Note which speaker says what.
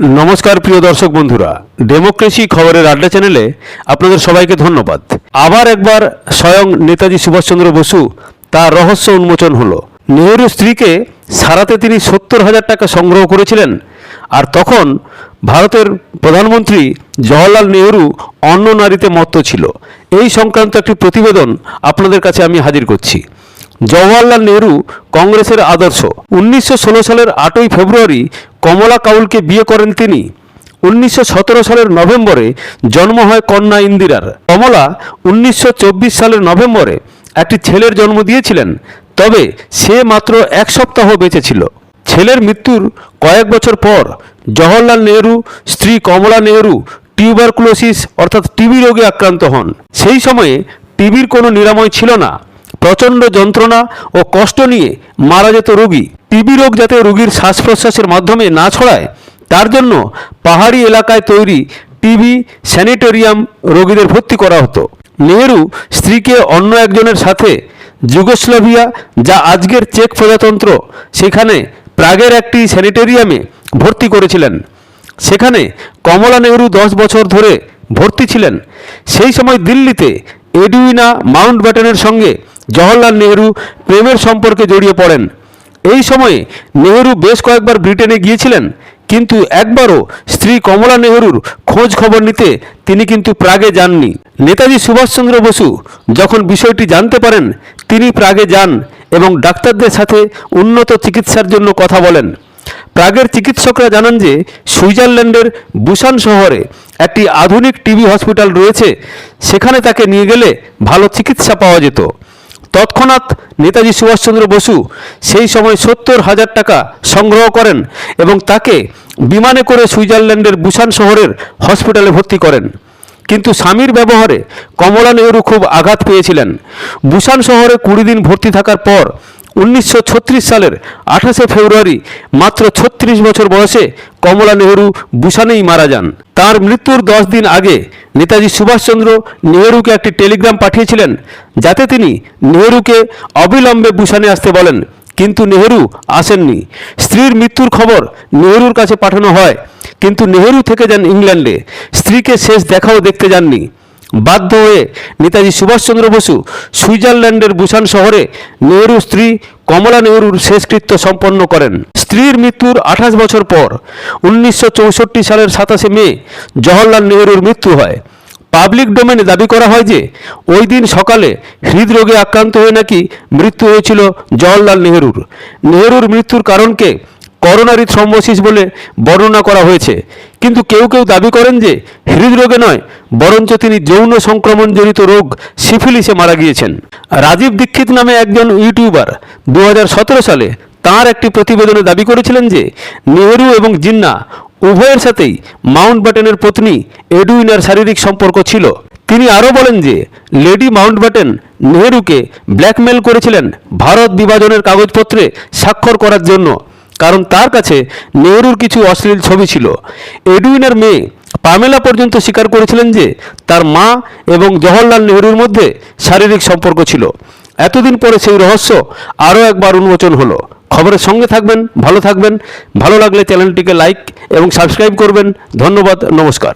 Speaker 1: নমস্কার প্রিয় দর্শক বন্ধুরা ডেমোক্রেসি খবরের আড্ডা চ্যানেলে আপনাদের সবাইকে ধন্যবাদ। আবার একবার স্বয়ং নেতাজি সুভাষচন্দ্র বসু তার রহস্য উন্মোচন হলো। নেহরু স্ত্রীকে সারাতে তিনি সত্তর হাজার টাকা সংগ্রহ করেছিলেন। আর তখন ভারতের প্রধানমন্ত্রী জওহরলাল নেহরু অন্য নারীতে মত্ত ছিল। এই সংক্রান্ত একটি প্রতিবেদন আপনাদের কাছে আমি হাজির করছি। জওয়াহরলাল নেহরু কংগ্রেসের আদর্শ। উনিশশো ষোলো সালের আটই ফেব্রুয়ারি কমলা কাউলকে বিয়ে করেন তিনি। উনিশশো সতেরো সালের নভেম্বরে জন্ম হয় কন্যা ইন্দিরার। কমলা উনিশশো চব্বিশ সালের নভেম্বরে একটি ছেলের জন্ম দিয়েছিলেন, তবে সে মাত্র এক সপ্তাহ বেঁচে ছিল। ছেলের মৃত্যুর কয়েক বছর পর জওহরলাল নেহরু, স্ত্রী কমলা নেহরু, টিউবারকুলোসিস অর্থাৎ টিবি রোগে আক্রান্ত হন। সেই সময়ে টিবির কোনো নিরাময় ছিল না। প্রচণ্ড যন্ত্রণা ও কষ্ট নিয়ে মারা যেত রোগী। টিবি রোগ যাতে রোগীর শ্বাস প্রশ্বাসের মাধ্যমে না ছড়ায়, তার জন্য পাহাড়ি এলাকায় তৈরি টিবি স্যানিটোরিয়াম রোগীদের ভর্তি করা হতো। নেহেরু স্ত্রীকে অন্য একজনের সাথে যুগোস্লাভিয়া, যা আজকের চেক প্রজাতন্ত্র, সেখানে প্রাগের একটি স্যানিটেরিয়ামে ভর্তি করেছিলেন। সেখানে কমলা নেহরু দশ বছর ধরে ভর্তি ছিলেন। সেই সময় দিল্লিতে এডুইনা মাউন্ট ব্যাটনের সঙ্গে জওহরলাল নেহরু প্রেমের সম্পর্কে জড়িয়ে পড়েন। এই সময়ে নেহরু বেশ কয়েকবার ব্রিটেনে গিয়েছিলেন, কিন্তু একবারও স্ত্রী কমলা নেহরুর খোঁজ খবর নিতে তিনি কিন্তু প্রাগে যাননি। নেতাজি সুভাষচন্দ্র বসু যখন বিষয়টি জানতে পারেন, তিনি প্রাগে যান এবং ডাক্তারদের সাথে উন্নত চিকিৎসার জন্য কথা বলেন। প্রাগের চিকিৎসকরা জানান যে, সুইজারল্যান্ডের বুসান শহরে একটি আধুনিক টিবি হসপিটাল রয়েছে, সেখানে তাকে নিয়ে গেলে ভালো চিকিৎসা পাওয়া যেত। তৎক্ষণাৎ নেতাজি সুভাষচন্দ্র বসু সেই সময় সত্তর হাজার টাকা সংগ্রহ করেন এবং তাকে বিমানে করে সুইজারল্যান্ডের বুসান শহরের হসপিটালে ভর্তি করেন। কিন্তু স্বামীর ব্যবহারে কমলা নেহরু খুব আঘাত পেয়েছিলেন। বুসান শহরে কুড়ি দিন ভর্তি থাকার পর উনিশশো ছত্রিশ সালের আঠাশে ফেব্রুয়ারি মাত্র ছত্রিশ বছর বয়সে কমলা নেহরু বুসানেই মারা যান। তার মৃত্যুর দশ দিন আগে নেতাজি সুভাষচন্দ্র নেহরুকে একটি টেলিগ্রাম পাঠিয়েছিলেন, যাতে তিনি নেহরুকে অবিলম্বে বুসানে আসতে বলেন। কিন্তু নেহরু আসেননি। স্ত্রীর মৃত্যুর খবর নেহরুর কাছে পাঠানো হয়। কিন্তু নেহরু থেকে যান ইংল্যান্ডে। স্ত্রীকে শেষ দেখাও দেখতে যাননি। বাধ্য হয়ে নেতাজি সুভাষচন্দ্র বসু সুইজারল্যান্ডের বুসান শহরে নেহরু স্ত্রী কমলা নেহরুর শেষকৃত্য সম্পন্ন করেন। স্ত্রীর মৃত্যুর আঠাশ বছর পর উনিশশো চৌষট্টি সালের সাতাশে মে জওহরলাল নেহরুর মৃত্যু হয়। পাবলিক ডোমেনে দাবি করা হয় যে ওই দিন সকালে হৃদরোগে আক্রান্ত হয়ে নাকি মৃত্যু হয়েছিল জওহরলাল নেহরুর। নেহরুর মৃত্যুর কারণকে করোনারি থ্রম্বোসিস বলে বর্ণনা করা হয়েছে। কিন্তু কেউ কেউ দাবি করেন যে হৃদরোগে নয়, বরঞ্চ তিনি যৌন সংক্রমণজনিত রোগ সিফিলিসে মারা গিয়েছেন। রাজীব দীক্ষিত নামে একজন ইউটিউবার দু হাজার সতেরো সালে তার একটি প্রতিবেদনে দাবি করেছিলেন যে নেহরু এবং জিন্না উভয়ের সাথেই মাউন্ট ব্যাটেনের পত্নী এডুইনার শারীরিক সম্পর্ক ছিল। তিনি আরও বলেন যে লেডি মাউন্ট ব্যাটেন নেহরুকে ব্ল্যাকমেল করেছিলেন ভারত বিভাজনের কাগজপত্রে স্বাক্ষর করার জন্য। কারণ তার কাছে নেহরুর কিছু অশ্লীল ছবি ছিল। এডুইনের মেয়ে পামেলা পর্যন্ত স্বীকার করেছিলেন যে তার মা এবং জওহরলাল নেহরুর মধ্যে শারীরিক সম্পর্ক ছিল। এতদিন পরে সেই রহস্য আরও একবার উন্মোচন হলো। খবরের সঙ্গে থাকবেন, ভালো থাকবেন, ভালো লাগলে চ্যানেলটিকে লাইক এবং সাবস্ক্রাইব করবেন। ধন্যবাদ, নমস্কার।